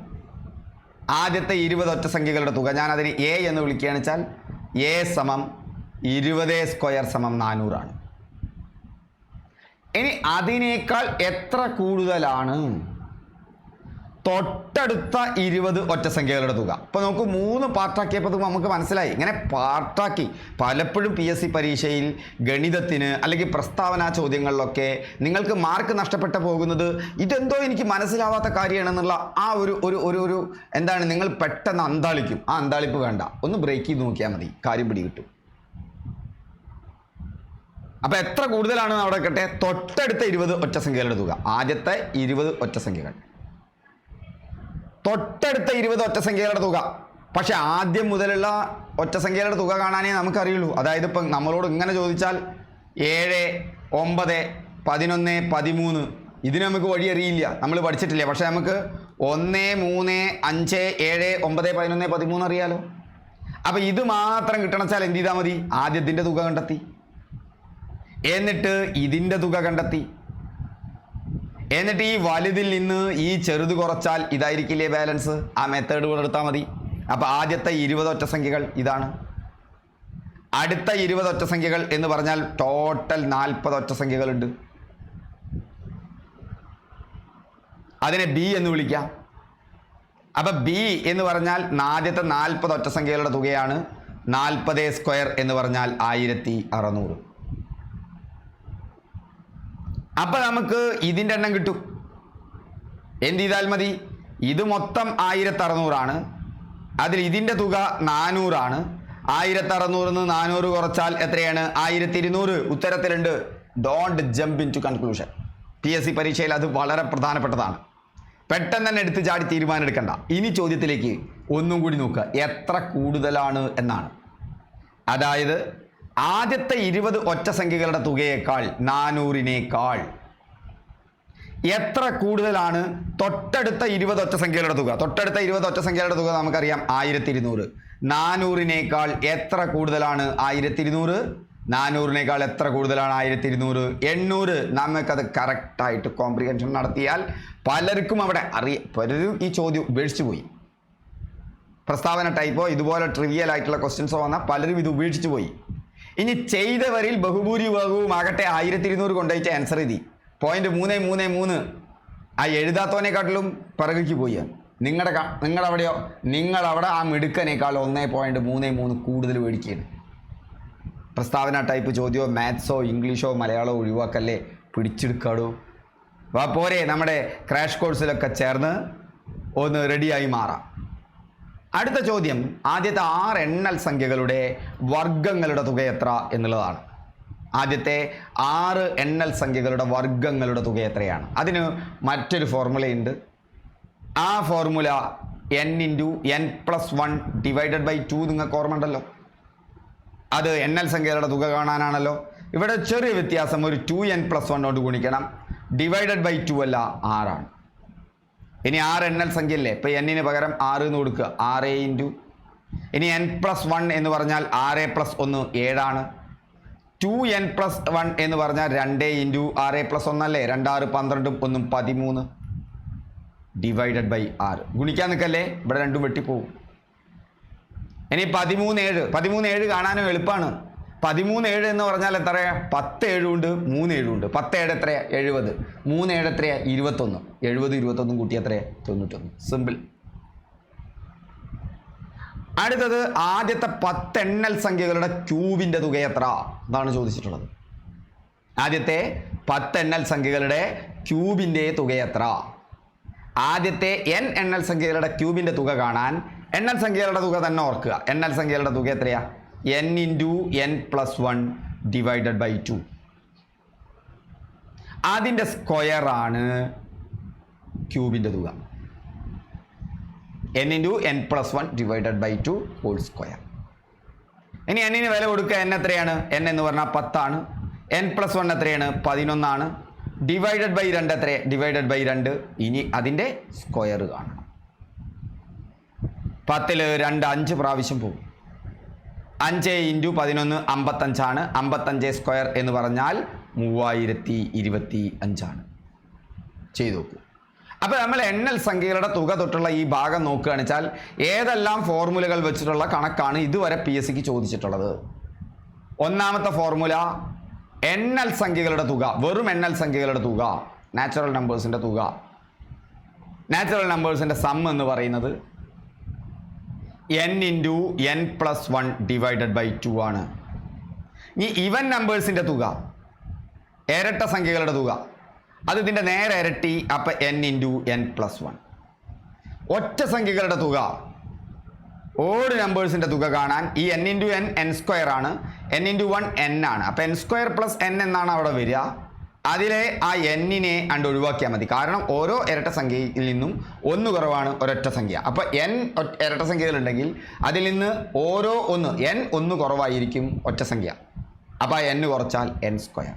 ആദ്യത്തെ ഇരുപത് ഒറ്റ സംഖ്യകളുടെ തുക. ഞാൻ അതിന് എ എന്ന് വിളിക്കുകയാണ് വെച്ചാൽ എ സമം ഇരുപത് സ്ക്വയർ സമം നാനൂറാണ്. ഇനി അതിനേക്കാൾ എത്ര കൂടുതലാണ്? തൊട്ടടുത്ത ഇരുപത് ഒറ്റ സംഖ്യകളുടെ തുക. അപ്പോൾ നമുക്ക് മൂന്ന് പാർട്ടാക്കിയപ്പോൾ നമുക്ക് മനസ്സിലായി. ഇങ്ങനെ പാർട്ടാക്കി പലപ്പോഴും പി എസ് സി പരീക്ഷയിൽ ഗണിതത്തിന് അല്ലെങ്കിൽ പ്രസ്താവന ചോദ്യങ്ങളിലൊക്കെ നിങ്ങൾക്ക് മാർക്ക് നഷ്ടപ്പെട്ടു പോകുന്നത് ഇതെന്തോ എനിക്ക് മനസ്സിലാവാത്ത കാര്യമാണെന്നുള്ള ആ ഒരു ഒരു ഒരു ഒരു എന്താണ് നിങ്ങൾ പെട്ടെന്ന് അന്താളിക്കും. ആ അന്താളിപ്പ് വേണ്ട. ഒന്ന് ബ്രേക്ക് ചെയ്ത് നോക്കിയാൽ മതി. കാര്യം പിടികിട്ടും അപ്പൊ എത്ര കൂടുതലാണ് അവിടെ കിട്ടെ? തൊട്ടടുത്ത ഇരുപത് ഒറ്റ സംഖ്യകളുടെ തുക. ആദ്യത്തെ ഇരുപത് ഒറ്റ സംഖ്യകൾ. തൊട്ടടുത്ത ഇരുപത് ഒറ്റ സംഖ്യകളുടെ തുക. പക്ഷെ ആദ്യം മുതലുള്ള ഒറ്റ സംഖ്യകളുടെ തുക കാണാനേ നമുക്കറിയുള്ളൂ. അതായത് ഇപ്പം നമ്മളോട് ഇങ്ങനെ ചോദിച്ചാൽ ഏഴ് ഒമ്പത് പതിനൊന്ന് പതിമൂന്ന്. ഇതിന് നമുക്ക് വഴി അറിയില്ല. നമ്മൾ പഠിച്ചിട്ടില്ല? പക്ഷെ നമുക്ക് ഒന്ന് മൂന്ന് അഞ്ച് ഏഴ് ഒമ്പത് പതിനൊന്ന് പതിമൂന്ന് അറിയാലോ? അപ്പം ഇത് മാത്രം കിട്ടണച്ചാൽ എന്ത് ചെയ്താൽ മതി? ആദ്യത്തിന്റെ തുക കണ്ടെത്തി. എന്നിട്ട് ഇതിന്റെ തുക കണ്ടെത്തി. എന്നിട്ട് ഈ വലുതിൽ നിന്ന് ഈ ചെറുത് കുറച്ചാൽ ഇതായിരിക്കില്ലേ ബാലൻസ്? ആ മെത്തേഡ് കൂടെ എടുത്താൽ മതി. അപ്പോൾ ആദ്യത്തെ ഇരുപത് ഒറ്റ സംഖ്യകൾ ഇതാണ്. അടുത്ത ഇരുപത് ഒറ്റ സംഖ്യകൾ എന്ന് പറഞ്ഞാൽ ടോട്ടൽ നാൽപ്പത് ഒറ്റ സംഖ്യകളുണ്ട്. അതിനെ ബി എന്ന് വിളിക്കാം. അപ്പം ബി എന്ന് പറഞ്ഞാൽ ആദ്യത്തെ നാൽപ്പത് ഒറ്റ സംഖ്യകളുടെ തുകയാണ്. നാൽപ്പത് സ്ക്വയർ എന്ന് പറഞ്ഞാൽ ആയിരത്തി അറുന്നൂറ്. അപ്പൊ നമുക്ക് ഇതിന്റെ എണ്ണം കിട്ടും. എന്ത് ചെയ്താൽ മതി? ഇത് മൊത്തം ആയിരത്തി അറുന്നൂറാണ് അതിൽ ഇതിന്റെ തുക നാനൂറാണ്. ആയിരത്തി അറുന്നൂറിൽ നിന്ന് നാനൂറ് കുറച്ചാൽ എത്രയാണ്? ആയിരത്തി ഇരുന്നൂറ് ഉത്തരത്തിലുണ്ട്. Don't jump into conclusion P S C പരീക്ഷയിൽ അത് വളരെ പ്രധാനപ്പെട്ടതാണ്. പെട്ടെന്ന് തന്നെ എടുത്ത് ചാടി തീരുമാനം എടുക്കണ്ട ഇനി ചോദ്യത്തിലേക്ക് ഒന്നും കൂടി നോക്കുക. എത്ര കൂടുതലാണ് എന്നാണ്. അതായത് ആദ്യത്തെ ഇരുപത് ഒറ്റ സംഖ്യകളുടെ തുകയേക്കാൾ നാനൂറിനേക്കാൾ എത്ര കൂടുതലാണ് തൊട്ടടുത്ത ഇരുപത് ഒറ്റ സംഖ്യകളുടെ തുക? തൊട്ടടുത്ത ഇരുപത് ഒറ്റ സംഖ്യകളുടെ തുക നമുക്കറിയാം ആയിരത്തി ഇരുന്നൂറ് നാനൂറിനേക്കാൾ എത്ര കൂടുതലാണ് ആയിരത്തി ഇരുന്നൂറ് നാനൂറിനേക്കാൾ എത്ര കൂടുതലാണ് ആയിരത്തി ഇരുന്നൂറ് എണ്ണൂറ്. നമുക്കത് കറക്റ്റായിട്ട് കോംപ്രിഹെൻഷൻ നടത്തിയാൽ പലർക്കും അവിടെ അറിയ പലരും ഈ ചോദ്യം ഉപേക്ഷിച്ചു പോയി. പ്രസ്താവന ടൈപ്പോ ഇതുപോലെ ട്രിവിയൽ ആയിട്ടുള്ള ക്വസ്റ്റ്യൻസോ വന്നാൽ പലരും ഇത് ഉപേക്ഷിച്ചു പോയി. ഇനി ചെയ്തവരിൽ ബഹുഭൂരിഭാഗവും ആകട്ടെ ആയിരത്തി ഇരുന്നൂറ് കൊണ്ടുപോയിട്ട് ആൻസർ ഇതി. പോയിന്റ് മൂന്ന് മൂന്ന് മൂന്ന്. ആ എഴുതാത്തവനെക്കാട്ടിലും പിറകിക്ക് പോയി. നിങ്ങളുടെ നിങ്ങളവിടെയോ? നിങ്ങളവിടെ ആ മിടുക്കനേക്കാൾ ഒന്നേ പോയിന്റ് മൂന്ന് മൂന്ന് കൂടുതൽ മേടിക്കുകയാണ് പ്രസ്താവന ടൈപ്പ് ചോദ്യമോ മാത്സോ ഇംഗ്ലീഷോ മലയാളമോ ഒഴിവാക്കല്ലേ? പിടിച്ചെടുക്കാടോ. വാ പോരെ നമ്മുടെ ക്രാഷ് കോഴ്സിലൊക്കെ ചേർന്ന് ഒന്ന് റെഡിയായി മാറാം. അടുത്ത ചോദ്യം ആദ്യത്തെ ആറ് എണ്ണൽ സംഖ്യകളുടെ വർഗങ്ങളുടെ തുക എത്ര എന്നുള്ളതാണ്. ആദ്യത്തെ ആറ് എണ്ണൽ സംഖ്യകളുടെ വർഗങ്ങളുടെ തുക എത്രയാണ്? അതിന് മറ്റൊരു ഫോർമുലയുണ്ട്. ആ formula N into N plus one divided by two നിങ്ങൾക്ക് ഓർമ്മ ഉണ്ടല്ലോ അത് എണ്ണൽ സംഖ്യകളുടെ തുക കാണാനാണല്ലോ. ഇവിടെ ചെറിയ വ്യത്യാസം ഒരു ടു എൻ പ്ലസ് വൺ കൊണ്ട് ഗുണിക്കണം. ഡിവൈഡഡ് ബൈ ടു അല്ല ആറാണ്. ഇനി ആറ് എൻ എൽ സംഖ്യ അല്ലേ ഇപ്പം എന്നിന് പകരം ആറ് എന്ന് കൊടുക്കുക. ആറ് ഇന്റു ഇനി എൻ പ്ലസ് വൺ എന്ന് പറഞ്ഞാൽ ആറ് പ്ലസ് ഒന്ന് ഏഴാണ്. ടു എൻ പ്ലസ് വൺ എന്ന് പറഞ്ഞാൽ രണ്ട് ഇന്റു ആറ് പ്ലസ് ഒന്നല്ലേ? രണ്ടാറ് പന്ത്രണ്ടും ഒന്നും പതിമൂന്ന് ഡിവൈഡഡ് ബൈ ആറ്. ഗുണിക്കാൻ നിൽക്കല്ലേ? ഇവിടെ രണ്ടും വെട്ടിപ്പോവും. ഇനി പതിമൂന്ന് ഏഴ്. പതിമൂന്ന് ഏഴ് കാണാനും എളുപ്പമാണ് പതിമൂന്ന് ഏഴ് എന്ന് പറഞ്ഞാൽ എത്രയാ? പത്ത് ഏഴുണ്ട് മൂന്ന് ഏഴുണ്ട് പത്ത് ഏഴ് എത്രയാ? എഴുപത്. മൂന്ന് ഏഴ് എത്രയാ? ഇരുപത്തൊന്ന്. എഴുപത് ഇരുപത്തൊന്നും കൂട്ടി എത്രയാ? തൊണ്ണൂറ്റൊന്ന്. സിമ്പിൾ അടുത്തത് ആദ്യത്തെ പത്ത് എണ്ണൽ സംഖ്യകളുടെ ക്യൂബിന്റെ തുക എത്ര? എന്നാണ് ചോദിച്ചിട്ടുള്ളത്. ആദ്യത്തെ പത്ത് എണ്ണൽ സംഖ്യകളുടെ ക്യൂബിന്റെ തുക എത്ര? ആദ്യത്തെ എൻ എണ്ണൽ സംഖ്യകളുടെ ക്യൂബിന്റെ തുക കാണാൻ എണ്ണൽ സംഖ്യകളുടെ തുക തന്നെ ഓർക്കുക. എണ്ണൽ സംഖ്യകളുടെ തുക എത്രയാ? N into N plus one divided by two അതിന്റെ സ്ക്വയറാണ് ക്യൂബിന്റെ തുക. N into N plus one divided by two whole square ഇനി എന്നിന് വില കൊടുക്കുക എൻ എത്രയാണ്? എൻ എന്ന് പറഞ്ഞാൽ പത്താണ്. എൻ പ്ലസ് വൺ എത്രയാണ്? പതിനൊന്നാണ്. ഡിവൈഡഡ് ബൈ രണ്ട് എത്ര ഡിവൈഡഡ് ബൈ രണ്ട്. ഇനി അതിന്റെ സ്ക്വയർ കാണണം. പത്തിൽ രണ്ട് അഞ്ച് പ്രാവശ്യം പോകും. അഞ്ച് ഇന്റു പതിനൊന്ന് അമ്പത്തഞ്ചാണ്. അമ്പത്തഞ്ച് സ്ക്വയർ എന്ന് പറഞ്ഞാൽ മൂവായിരത്തി ഇരുപത്തി അഞ്ചാണ് ചെയ്തു നോക്കൂ. അപ്പോൾ നമ്മൾ എണ്ണൽ സംഖ്യകളുടെ തുക തൊട്ടുള്ള ഈ ഭാഗം നോക്കുകയാണെന്ന് വെച്ചാൽ ഏതെല്ലാം ഫോർമുലകൾ വെച്ചിട്ടുള്ള കണക്കാണ് ഇതുവരെ പി എസ് സിക്ക് ചോദിച്ചിട്ടുള്ളത്. ഒന്നാമത്തെ ഫോർമുല എണ്ണൽ സംഖ്യകളുടെ തുക വെറും എണ്ണൽ സംഖ്യകളുടെ തുക നാച്ചുറൽ നമ്പേഴ്സിന്റെ തുക. നാച്ചുറൽ നമ്പേഴ്സിന്റെ സം എന്ന് പറയുന്നത് N into N plus one divided by two ആണ്. ഇനി ഇവൻ നമ്പേഴ്സിന്റെ തുക ഇരട്ട സംഖ്യകളുടെ തുക അത് ഇതിന്റെ നേരെ ഇരട്ടി അപ്പം N into N plus one ഒറ്റ സംഖ്യകളുടെ തുക ഓട് നമ്പേഴ്സിന്റെ തുക കാണാൻ ഈ N into N N square ആണ്. എൻ ഇന്റു വൺ എൻ ആണ്. അപ്പം എൻ സ്ക്വയർ പ്ലസ് എൻ എന്നാണ് അവിടെ വരിക. അതിലെ ആ എന്നിനെ അണ്ട് ഒഴിവാക്കിയാൽ മതി. കാരണം ഓരോ ഇരട്ട സംഖ്യയിൽ നിന്നും ഒന്ന് കുറവാണ് ഒരൊറ്റ സംഖ്യ. അപ്പോൾ എൻ ഇരട്ട സംഖ്യകളുണ്ടെങ്കിൽ അതിൽ നിന്ന് ഓരോ ഒന്ന് എൻ ഒന്ന് കുറവായിരിക്കും ഒറ്റ സംഖ്യ. അപ്പോൾ ആ എൻ കുറച്ചാൽ എൻ സ്ക്വയർ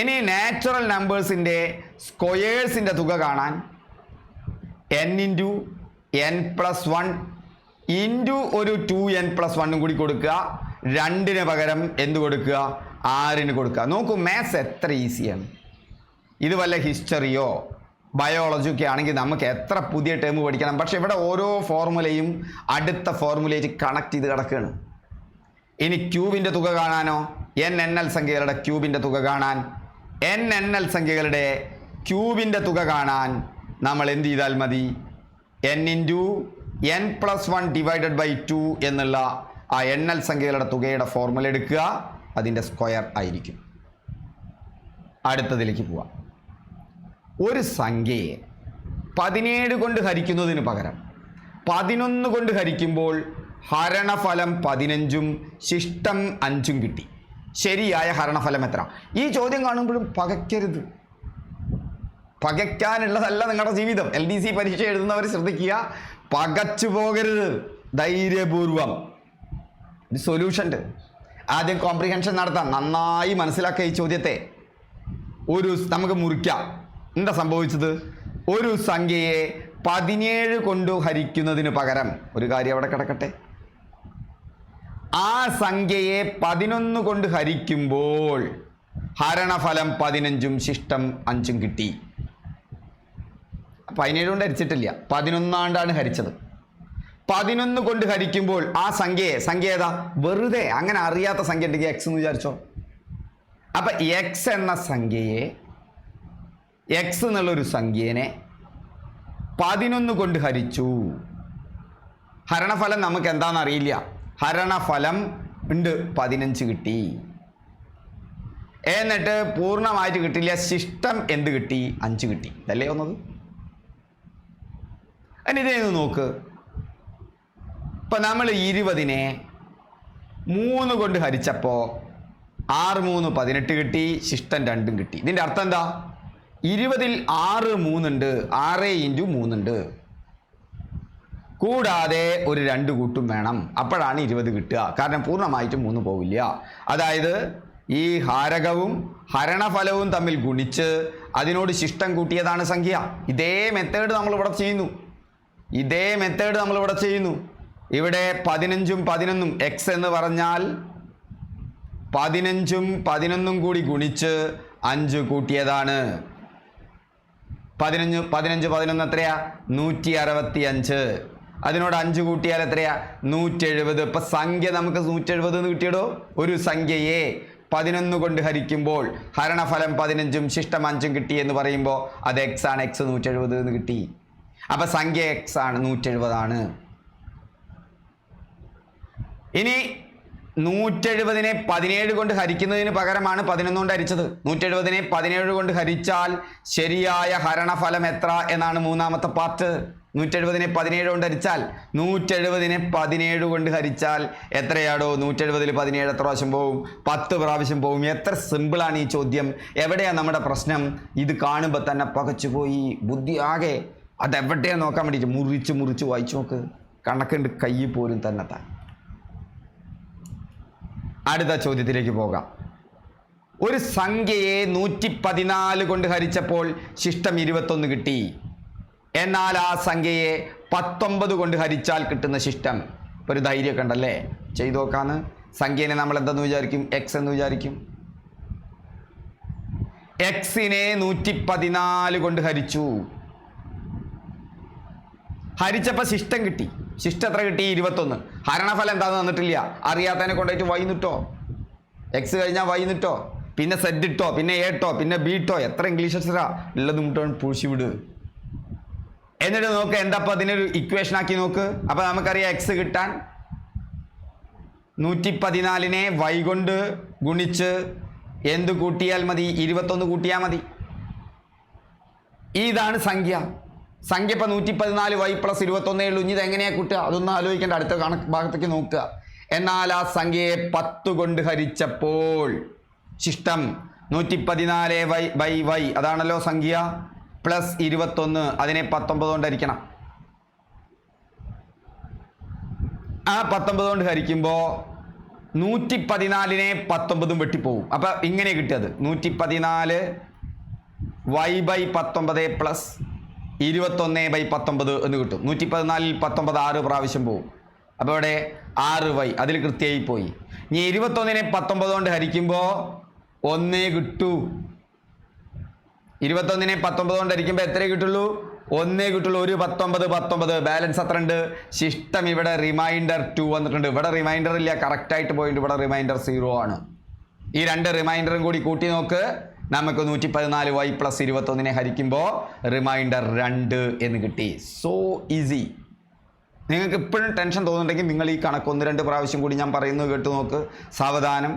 ഇനി നാച്ചുറൽ നമ്പേഴ്സിന്റെ സ്ക്വയേഴ്സിന്റെ തുക കാണാൻ N into N plus one into ഒരു ടു എൻ പ്ലസ് വണ്ണും കൂടി കൊടുക്കുക. രണ്ടിന് പകരം എന്ത് കൊടുക്കുക? ആറിന് കൊടുക്കുക നോക്കൂ മാത്സ് എത്ര ഈസിയാണ് ഇത് വല്ല ഹിസ്റ്ററിയോ ബയോളജി ഒക്കെ ആണെങ്കിൽ നമുക്ക് എത്ര പുതിയ ടേം പഠിക്കണം. പക്ഷെ ഇവിടെ ഓരോ ഫോർമുലയും അടുത്ത ഫോർമുലയായിട്ട് കണക്ട് ചെയ്ത് കിടക്കുകയാണ് ഇനി ക്യൂബിന്റെ തുക കാണാനോ? എൻ എൻ എൽ സംഖ്യകളുടെ ക്യൂബിന്റെ തുക കാണാൻ. എൻ എൻ എൽ സംഖ്യകളുടെ ക്യൂബിന്റെ തുക കാണാൻ നമ്മൾ എന്ത് ചെയ്താൽ മതി? N into N plus one divided by two എന്നുള്ള ആ എൻ എൽ സംഖ്യകളുടെ തുകയുടെ ഫോർമുല എടുക്കുക. അതിന്റെ സ്ക്വയർ ആയിരിക്കും. അടുത്തതിലേക്ക് പോവാം. ഒരു സംഖ്യയെ പതിനേഴ് കൊണ്ട് ഹരിക്കുന്നതിന് പകരം പതിനൊന്ന് കൊണ്ട് ഹരിക്കുമ്പോൾ ഹരണഫലം പതിനഞ്ചും ശിഷ്ടം അഞ്ചും കിട്ടി. ശരിയായ ഹരണഫലം എത്ര? ഈ ചോദ്യം കാണുമ്പോഴും പകയ്ക്കരുത്. പകയ്ക്കാനുള്ളതല്ല നിങ്ങളുടെ ജീവിതം. എൽ ഡി സി പരീക്ഷ എഴുതുന്നവർ ശ്രദ്ധിക്കുക. പകച്ചു പോകരുത് ധൈര്യപൂർവം. ഒരു സൊല്യൂഷൻ ആദ്യം കോംപ്രിഹെൻഷൻ നടത്താം. നന്നായി മനസ്സിലാക്കുക ഈ ചോദ്യത്തെ. ഒരു നമുക്ക് മുറിക്കാം. എന്താ സംഭവിച്ചത്? ഒരു സംഖ്യയെ പതിനേഴ് കൊണ്ട് ഹരിക്കുന്നതിന് പകരം ഒരു കാര്യം അവിടെ കിടക്കട്ടെ. ആ സംഖ്യയെ പതിനൊന്ന് കൊണ്ട് ഹരിക്കുമ്പോൾ ഹരണഫലം പതിനഞ്ചും ശിഷ്ടം അഞ്ചും കിട്ടി. പതിനേഴ് കൊണ്ട് ഹരിച്ചിട്ടില്ല. പതിനൊന്നാണ്ടാണ് ഹരിച്ചത്. പതിനൊന്ന് കൊണ്ട് ഹരിക്കുമ്പോൾ ആ സംഖ്യയെ സംഖ്യ ഏതാ? വെറുതെ അങ്ങനെ അറിയാത്ത സംഖ്യ ഉണ്ടെങ്കിൽ എക്സ് എന്ന് വിചാരിച്ചോ. അപ്പൊ എക്സ് എന്ന സംഖ്യയെ എക്സ് എന്നുള്ളൊരു സംഖ്യേനെ പതിനൊന്ന് കൊണ്ട് ഹരിച്ചു. ഹരണഫലം നമുക്ക് എന്താണെന്ന് അറിയില്ല. ഹരണഫലം ഉണ്ട് പതിനഞ്ച് കിട്ടി. എന്നിട്ട് പൂർണമായിട്ട് കിട്ടില്ല ശിഷ്ടം എന്ത് കിട്ടി? അഞ്ച് കിട്ടി. ഇതല്ലേ ഒന്നത്? അതിനിതേ നോക്ക്. ഇപ്പൊ നമ്മൾ ഇരുപതിനെ മൂന്ന് കൊണ്ട് ഹരിച്ചപ്പോൾ ആറ് മൂന്ന് പതിനെട്ട് കിട്ടി ശിഷ്ടം രണ്ടും കിട്ടി. ഇതിന്റെ അർത്ഥം എന്താ? ഇരുപതിൽ ആറ് മൂന്നുണ്ട് ആറ് ഇന്റു മൂന്നുണ്ട്. കൂടാതെ ഒരു രണ്ട് കൂട്ടും വേണം. അപ്പോഴാണ് ഇരുപത് കിട്ടുക. കാരണം പൂർണമായിട്ടും മൂന്ന് പോവില്ല. അതായത് ഈ ഹാരകവും ഹരണഫലവും തമ്മിൽ ഗുണിച്ച് അതിനോട് ശിഷ്ടം കൂട്ടിയതാണ് സംഖ്യ. ഇതേ മെത്തേഡ് നമ്മളിവിടെ ചെയ്യുന്നു. ഇതേ മെത്തേഡ് നമ്മളിവിടെ ചെയ്യുന്നു. ഇവിടെ പതിനഞ്ചും പതിനൊന്നും എക്സ് എന്ന് പറഞ്ഞാൽ പതിനഞ്ചും പതിനൊന്നും കൂടി ഗുണിച്ച് അഞ്ച് കൂട്ടിയതാണ്. പതിനഞ്ച് പതിനഞ്ച് പതിനൊന്ന് എത്രയാ? നൂറ്റി അറുപത്തി അഞ്ച് അതിനോട് അഞ്ച് കൂട്ടിയാൽ എത്രയാ? നൂറ്റി എഴുപത് ഇപ്പൊ സംഖ്യ നമുക്ക് നൂറ്റി എഴുപത് എന്ന് കിട്ടിയിടോ? ഒരു സംഖ്യയെ. പതിനൊന്ന് കൊണ്ട് ഹരിക്കുമ്പോൾ ഹരണഫലം പതിനഞ്ചും ശിഷ്ടം അഞ്ചും കിട്ടി എന്ന് പറയുമ്പോൾ അത് എക്സ് ആണ്. എക്സ് നൂറ്റി എഴുപത് എന്ന് കിട്ടി. അപ്പൊ സംഖ്യ എക്സ് ആണ് നൂറ്റി എഴുപതാണ് ഇനി നൂറ്റെഴുപതിനെ പതിനേഴ് കൊണ്ട് ഹരിക്കുന്നതിന് പകരമാണ് പതിനൊന്ന് കൊണ്ട് ഹരിച്ചത്. നൂറ്റെഴുപതിനെ പതിനേഴ് കൊണ്ട് ഹരിച്ചാൽ ശരിയായ ഹരണഫലം എത്ര എന്നാണ് മൂന്നാമത്തെ പാർട്ട് നൂറ്റെഴുപതിനെ പതിനേഴ് കൊണ്ട് ഹരിച്ചാൽ നൂറ്റെഴുപതിനെ പതിനേഴ് കൊണ്ട് ഹരിച്ചാൽ എത്രയാടോ? നൂറ്റെഴുപതിൽ പതിനേഴ് എത്ര പ്രാവശ്യം പോവും? പത്ത് പ്രാവശ്യം പോവും. എത്ര സിമ്പിളാണ് ഈ ചോദ്യം. എവിടെയാണ് നമ്മുടെ പ്രശ്നം? ഇത് കാണുമ്പോൾ തന്നെ പകച്ചുപോയി ബുദ്ധി ആകെ അതെവിടെയാണ് നോക്കാൻ വേണ്ടിയിട്ട്? മുറിച്ച് മുറിച്ച് വായിച്ചു നോക്ക്. കണക്കുണ്ട് കൈ പോലും തന്നെ താൻ. അടുത്ത ചോദ്യത്തിലേക്ക് പോകാം. ഒരു സംഖ്യയെ നൂറ്റി പതിനാല് കൊണ്ട് ഹരിച്ചപ്പോൾ ശിഷ്ടം ഇരുപത്തൊന്ന് കിട്ടി. എന്നാൽ ആ സംഖ്യയെ പത്തൊമ്പത് കൊണ്ട് ഹരിച്ചാൽ കിട്ടുന്ന ശിഷ്ടം. ഒരു ധൈര്യമൊക്കെ ഉണ്ടല്ലേ? ചെയ്തു നോക്കാന്ന്. സംഖ്യനെ നമ്മൾ എന്തെന്ന് വിചാരിക്കും? എക്സ് എന്ന് വിചാരിക്കും. എക്സിനെ നൂറ്റി പതിനാല് കൊണ്ട് ഹരിച്ചു. ഹരിച്ചപ്പോൾ ശിഷ്ടം കിട്ടി. ശിഷ്ടം എത്ര കിട്ടി ഇരുപത്തൊന്ന്. ഹരണഫലം എന്താന്ന് തന്നിട്ടില്ല. അറിയാത്തതിനെ കൊണ്ടുപോയിട്ട് വൈന്നിട്ടോ എക്സ് കഴിഞ്ഞാൽ വൈന്നിട്ടോ പിന്നെ സെഡ് ഇട്ടോ? പിന്നെ എ ഇട്ടോ? പിന്നെ ബി ഇട്ടോ? എത്ര ഇംഗ്ലീഷ് അക്ഷരാ? ഉള്ളത് മുട്ടോൺ വിട്. എന്നിട്ട് നോക്ക് എന്താ അതിനൊരു ഇക്വേഷൻ ആക്കി നോക്ക്. അപ്പൊ നമുക്കറിയാം എക്സ് കിട്ടാൻ നൂറ്റി പതിനാലിനെ വൈ കൊണ്ട് ഗുണിച്ച് എന്ത് കൂട്ടിയാൽ മതി? ഇരുപത്തൊന്ന് കൂട്ടിയാൽ മതി. ഇതാണ് സംഖ്യ. സംഖ്യ ഇപ്പം നൂറ്റി പതിനാല് വൈ പ്ലസ് ഇരുപത്തൊന്നേ ഉള്ളൂ. ഇനി ഇത് എങ്ങനെയാ കൂട്ടുക? അതൊന്നും ആലോചിക്കേണ്ട. അടുത്ത കണക്ക് ഭാഗത്തേക്ക് നോക്കുക. എന്നാൽ ആ സംഖ്യയെ പത്ത് കൊണ്ട് ഹരിച്ചപ്പോൾ ശിഷ്ടം നൂറ്റി പതിനാല് വൈ ബൈ വൈ. അതാണല്ലോ സംഖ്യ. പ്ലസ് ഇരുപത്തൊന്ന് അതിനെ പത്തൊമ്പത് കൊണ്ട് ഹരിക്കണം. ആ പത്തൊമ്പത് കൊണ്ട് ഹരിക്കുമ്പോൾ നൂറ്റി പതിനാലിനെ പത്തൊമ്പതും വെട്ടിപ്പോവും. അപ്പം ഇങ്ങനെ കിട്ടിയത്. നൂറ്റി പതിനാല് വൈ ബൈ പത്തൊമ്പത് പ്ലസ് ഇരുപത്തൊന്ന് ബൈ പത്തൊമ്പത് എന്ന് കിട്ടും. നൂറ്റി പതിനാലിൽ പത്തൊമ്പത് ആറ് പ്രാവശ്യം പോവും. അപ്പോൾ ഇവിടെ ആറ് വൈ അതിൽ കൃത്യമായി പോയി. ഇനി ഇരുപത്തൊന്നിനെ പത്തൊമ്പത് കൊണ്ട് ഹരിക്കുമ്പോൾ ഒന്നേ കിട്ടൂ. ഇരുപത്തൊന്നിനെ പത്തൊമ്പത് കൊണ്ട് ഹരിക്കുമ്പോൾ എത്രയേ കിട്ടുള്ളൂ? ഒന്നേ കിട്ടുള്ളൂ. ഒരു പത്തൊമ്പത് പത്തൊമ്പത്. ബാലൻസ് അത്ര ഉണ്ട്? ശിഷ്ടം ഇവിടെ റിമൈൻഡർ ടു വന്നിട്ടുണ്ട്. ഇവിടെ റിമൈൻഡർ ഇല്ല. കറക്റ്റായിട്ട് പോയിട്ട് ഇവിടെ റിമൈൻഡർ സീറോ ആണ്. ഈ രണ്ട് റിമൈൻഡറും കൂടി കൂട്ടി നോക്ക്. നമുക്ക് നൂറ്റി പതിനാല് വൈ പ്ലസ് ഇരുപത്തൊന്നിനെ ഹരിക്കുമ്പോൾ റിമൈൻഡർ രണ്ട് എന്ന് കിട്ടി. സോ ഈസി നിങ്ങൾക്ക് ഇപ്പോഴും ടെൻഷൻ തോന്നുന്നുണ്ടെങ്കിൽ നിങ്ങൾ ഈ കണക്ക് ഒന്ന് രണ്ട് പ്രാവശ്യം കൂടി ഞാൻ പറയുന്നത് കേട്ട് നോക്ക്. സാവധാനം.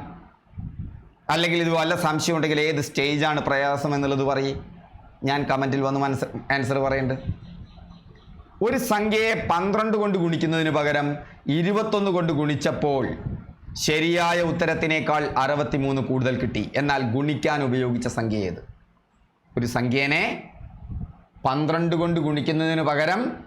അല്ലെങ്കിൽ ഇത് വല്ല സംശയം ഉണ്ടെങ്കിൽ ഏത് സ്റ്റേജാണ് പ്രയാസം എന്നുള്ളത് പറയും. ഞാൻ കമന്റിൽ വന്ന് മനസ്സ് ആൻസർ പറയുന്നുണ്ട് ഒരു സംഖ്യയെ പന്ത്രണ്ട് കൊണ്ട് ഗുണിക്കുന്നതിന് പകരം ഇരുപത്തൊന്ന് കൊണ്ട് ഗുണിച്ചപ്പോൾ ശരിയായ ഉത്തരത്തിനേക്കാൾ അറുപത്തിമൂന്ന് കൂടുതൽ കിട്ടി. എന്നാൽ ഗുണിക്കാൻ ഉപയോഗിച്ച സംഖ്യ ഏത്? ഒരു സംഖ്യേനെ പന്ത്രണ്ട് കൊണ്ട് ഗുണിക്കുന്നതിന് പകരം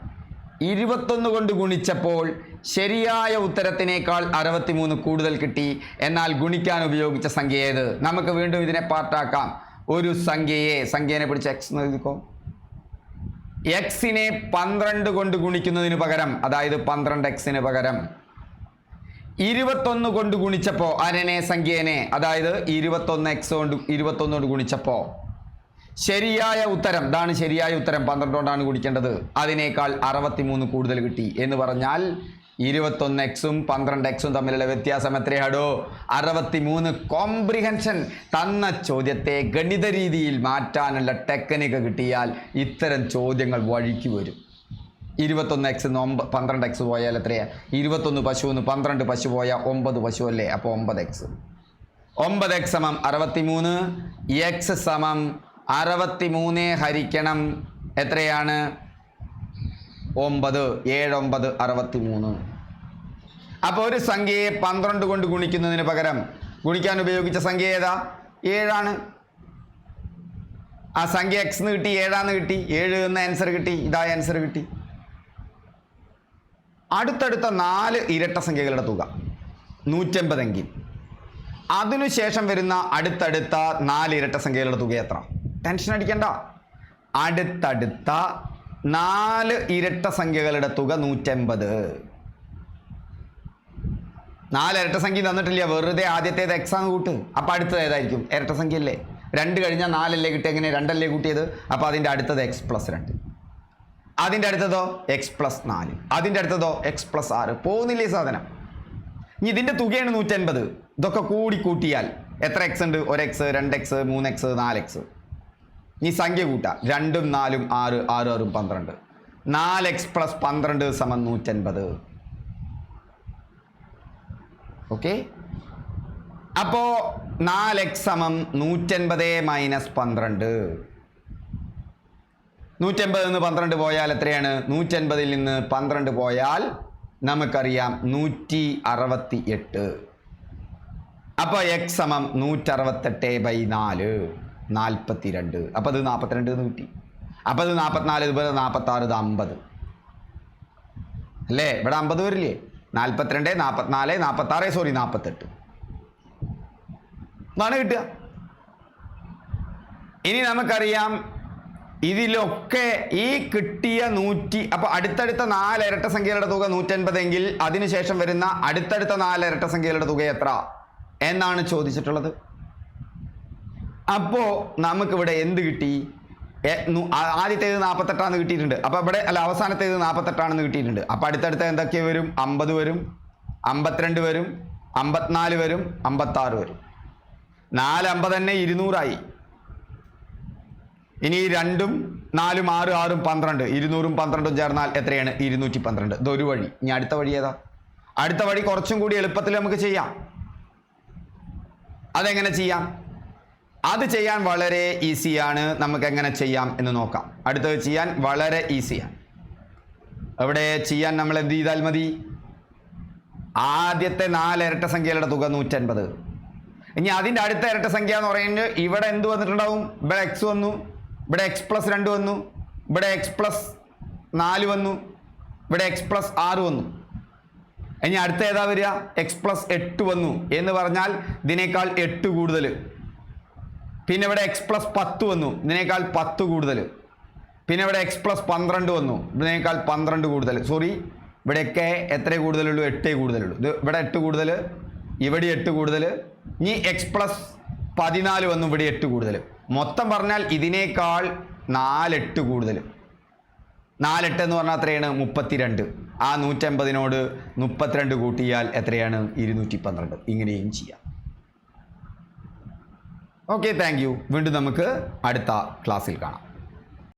ഇരുപത്തൊന്ന് കൊണ്ട് ഗുണിച്ചപ്പോൾ ശരിയായ ഉത്തരത്തിനേക്കാൾ അറുപത്തിമൂന്ന് കൂടുതൽ കിട്ടി. എന്നാൽ ഗുണിക്കാൻ ഉപയോഗിച്ച സംഖ്യ ഏത്? നമുക്ക് വീണ്ടും ഇതിനെ പാർട്ടാക്കാം. ഒരു സംഖ്യയെ സംഖ്യേനെ പിടിച്ച് എക്സ് എന്ന് എഴുതിക്കോ? എക്സിനെ പന്ത്രണ്ട് കൊണ്ട് ഗുണിക്കുന്നതിന് പകരം അതായത് പന്ത്രണ്ട് എക്സിന് പകരം ഇരുപത്തൊന്ന് കൊണ്ട് ഗുണിച്ചപ്പോൾ അരനെ സംഖ്യേനെ. അതായത് ഇരുപത്തൊന്ന് എക്സ് കൊണ്ട് ഇരുപത്തൊന്ന് കൊണ്ട് ഗുണിച്ചപ്പോൾ ശരിയായ ഉത്തരം. ഇതാണ് ശരിയായ ഉത്തരം. പന്ത്രണ്ട് കൊണ്ടാണ് ഗുണിക്കേണ്ടത്. അതിനേക്കാൾ അറുപത്തിമൂന്ന് കൂടുതൽ കിട്ടി. എന്ന് പറഞ്ഞാൽ ഇരുപത്തൊന്ന് എക്സും പന്ത്രണ്ട് എക്സും തമ്മിലുള്ള വ്യത്യാസം എത്രയാടോ അറുപത്തിമൂന്ന് കോംപ്രിഹെൻഷൻ തന്ന ചോദ്യത്തെ ഗണിത രീതിയിൽ മാറ്റാനുള്ള ടെക്നിക്ക് കിട്ടിയാൽ ഇത്തരം ചോദ്യങ്ങൾ വഴിക്ക് വരും. ഇരുപത്തൊന്ന് എക്സ് ഒമ്പ പന്ത്രണ്ട് എക്സ് പോയാൽ എത്രയാ? ഇരുപത്തൊന്ന് എന്ന് പന്ത്രണ്ട് പശു പോയാൽ ഒമ്പത് പശു അല്ലേ? അപ്പോൾ ഒമ്പത് എക്സ് ഒമ്പത് എക്സ് സമം അറുപത്തിമൂന്ന് എക്സ് സമം അറുപത്തിമൂന്ന് ഹരിക്കണം എത്രയാണ്? ഒമ്പത് ഏഴൊമ്പത് അറുപത്തിമൂന്ന്. അപ്പോൾ ഒരു സംഖ്യയെ പന്ത്രണ്ട് കൊണ്ട് ഗുണിക്കുന്നതിന് പകരം ഗുണിക്കാൻ ഉപയോഗിച്ച സംഖ്യ ഏതാ? ഏഴാണ്. ആ സംഖ്യ എക്സ് എന്ന് കിട്ടി ഏഴാന്ന് കിട്ടി ഏഴ് എന്ന ആൻസർ കിട്ടി ഇതായ ആൻസർ കിട്ടി. അടുത്തടുത്ത നാല് ഇരട്ട സംഖ്യകളുടെ തുക. നൂറ്റമ്പതെങ്കിൽ. അതിനുശേഷം വരുന്ന അടുത്തടുത്ത നാല് ഇരട്ട സംഖ്യകളുടെ തുക എത്ര? ടെൻഷൻ അടിക്കണ്ട. അടുത്തടുത്ത നാല് ഇരട്ട സംഖ്യകളുടെ തുക നൂറ്റമ്പത്. നാല് ഇരട്ട സംഖ്യ തന്നിട്ടില്ല. വെറുതെ ആദ്യത്തേത് എക്സാം കൂട്ട്. അപ്പം അടുത്തത് ഏതായിരിക്കും? ഇരട്ട സംഖ്യ അല്ലേ രണ്ട് കഴിഞ്ഞാൽ നാലല്ലേ കിട്ടിയ എങ്ങനെ? രണ്ടല്ലേ കൂട്ടിയത്? അപ്പോൾ അതിന്റെ അടുത്തത് എക്സ് പ്ലസ് രണ്ട്. അതിന്റെ അടുത്തതോ? എക്സ് പ്ലസ് നാല്. അതിന്റെ അടുത്തതോ? എക്സ് പ്ലസ് ആറ്. പോകുന്നില്ലേ സാധനം? ഇനി ഇതിന്റെ തുകയാണ് നൂറ്റൻപത്. ഇതൊക്കെ കൂടി കൂട്ടിയാൽ എത്ര എക്സ് ഉണ്ട്? ഒരു എക്സ് രണ്ട് എക്സ് മൂന്ന് എക്സ് നാല് എക്സ് ഇനി സംഖ്യ കൂട്ടാം. രണ്ടും നാലും ആറ് ആറ് ആറും പന്ത്രണ്ട്. നാല് എക്സ് പ്ലസ് പന്ത്രണ്ട് സമം നൂറ്റൻപത്. ഓക്കെ അപ്പോ നാല് എക്സ് സമം നൂറ്റൻപത് മൈനസ് പന്ത്രണ്ട്. നൂറ്റൻപതിൽ നിന്ന് പന്ത്രണ്ട് പോയാൽ എത്രയാണ്? നൂറ്റൻപതിൽ നിന്ന് പന്ത്രണ്ട് പോയാൽ നമുക്കറിയാം നൂറ്റി അറുപത്തി എട്ട് അപ്പോൾ എക്സ് സമം നൂറ്ററുപത്തെട്ട് ബൈ നാല് നാൽപ്പത്തി രണ്ട് അപ്പോൾ അത് നാൽപ്പത്തിരണ്ട് നൂറ്റി അപ്പോൾ അത് നാൽപ്പത്തിനാല് ഇതുപോലെ നാൽപ്പത്താറ് ഇത് അമ്പത്. അല്ലേ? ഇവിടെ അമ്പത് വരില്ലേ? നാൽപ്പത്തിരണ്ട് നാൽപ്പത്തിനാല് നാൽപ്പത്താറ് സോറി നാൽപ്പത്തെട്ട്. എന്നാണ് കിട്ടുക. ഇനി നമുക്കറിയാം ഇതിലൊക്കെ ഈ കിട്ടിയ നൂറ്റി അപ്പൊ അടുത്തടുത്ത നാല് ഇരട്ട സംഖ്യകളുടെ തുക നൂറ്റൻപത് എങ്കിൽ അതിനുശേഷം വരുന്ന അടുത്തടുത്ത നാല് ഇരട്ട സംഖ്യകളുടെ തുക എത്ര? എന്നാണ് ചോദിച്ചിട്ടുള്ളത്. അപ്പോ നമുക്കിവിടെ എന്ത് കിട്ടി? ആദ്യത്തേത് നാൽപ്പത്തെട്ടാണെന്ന് കിട്ടിയിട്ടുണ്ട്. അപ്പോൾ ഇവിടെ അല്ല അവസാനത്തേത് നാൽപ്പത്തെട്ടാണെന്ന് കിട്ടിയിട്ടുണ്ട്. അപ്പോൾ അടുത്തടുത്ത എന്തൊക്കെ വരും? അമ്പത് വരും അമ്പത്തിരണ്ട് വരും അമ്പത്തിനാല് വരും അമ്പത്താറ് വരും. നാല് അമ്പത് തന്നെ ഇരുന്നൂറായി. ഇനി രണ്ടും നാലും ആറും ആറും പന്ത്രണ്ട് ഇരുന്നൂറും പന്ത്രണ്ടും ചേർന്നാൽ എത്രയാണ്? ഇരുന്നൂറ്റി പന്ത്രണ്ട്. ഇതൊരു വഴി. ഇനി അടുത്ത വഴി ഏതാ? അടുത്ത വഴി കുറച്ചും കൂടി എളുപ്പത്തിൽ നമുക്ക് ചെയ്യാം. അതെങ്ങനെ ചെയ്യാം? അത് ചെയ്യാൻ വളരെ ഈസിയാണ്. നമുക്ക് എങ്ങനെ ചെയ്യാം എന്ന് നോക്കാം. അടുത്തത് ചെയ്യാൻ വളരെ ഈസിയാണ്. അവിടെ ചെയ്യാൻ നമ്മൾ എന്ത് ചെയ്താൽ മതി? ആദ്യത്തെ നാല് ഇരട്ട സംഖ്യകളുടെ തുക നൂറ്റൻപത്. ഇനി അതിന്റെ അടുത്ത ഇരട്ട സംഖ്യ എന്ന് പറയുന്നത് ഇവിടെ എന്ത് വന്നിട്ടുണ്ടാവും? ഇവിടെ എക്സ് വന്നു. ഇവിടെ എക്സ് പ്ലസ് രണ്ട് വന്നു. ഇവിടെ എക്സ് പ്ലസ് നാല് വന്നു. ഇവിടെ എക്സ് പ്ലസ് ആറ് വന്നു. ഇനി അടുത്ത ഏതാ വരിക? എക്സ് പ്ലസ് എട്ട് വന്നു. എന്ന് പറഞ്ഞാൽ ഇതിനേക്കാൾ എട്ട് കൂടുതൽ. പിന്നെ ഇവിടെ എക്സ് പ്ലസ് പത്ത് വന്നു. ഇതിനേക്കാൾ പത്ത് കൂടുതൽ. പിന്നെ ഇവിടെ എക്സ് പ്ലസ് പന്ത്രണ്ട് വന്നു. ഇതിനേക്കാൾ പന്ത്രണ്ട് കൂടുതൽ. സോറി ഇവിടെയൊക്കെ എത്ര കൂടുതലുള്ളൂ? എട്ടേ കൂടുതലുള്ളൂ. ഇത് ഇവിടെ എട്ട് കൂടുതൽ ഇവിടെ എട്ട് കൂടുതൽ. ഇനി എക്സ് പ്ലസ് പതിനാല് വന്നു ഇവിടെ എട്ട് കൂടുതൽ. മൊത്തം പറഞ്ഞാൽ ഇതിനേക്കാൾ നാലെട്ട് കൂടുതൽ. നാലെട്ട് എന്ന് പറഞ്ഞാൽ എത്രയാണ്? മുപ്പത്തിരണ്ട്. ആ നൂറ്റമ്പതിനോട് മുപ്പത്തിരണ്ട് കൂട്ടിയാൽ എത്രയാണ്? ഇരുന്നൂറ്റി പന്ത്രണ്ട് ഇങ്ങനെയും ചെയ്യാം. ഓക്കെ താങ്ക് യു വീണ്ടും നമുക്ക് അടുത്ത ക്ലാസ്സിൽ കാണാം.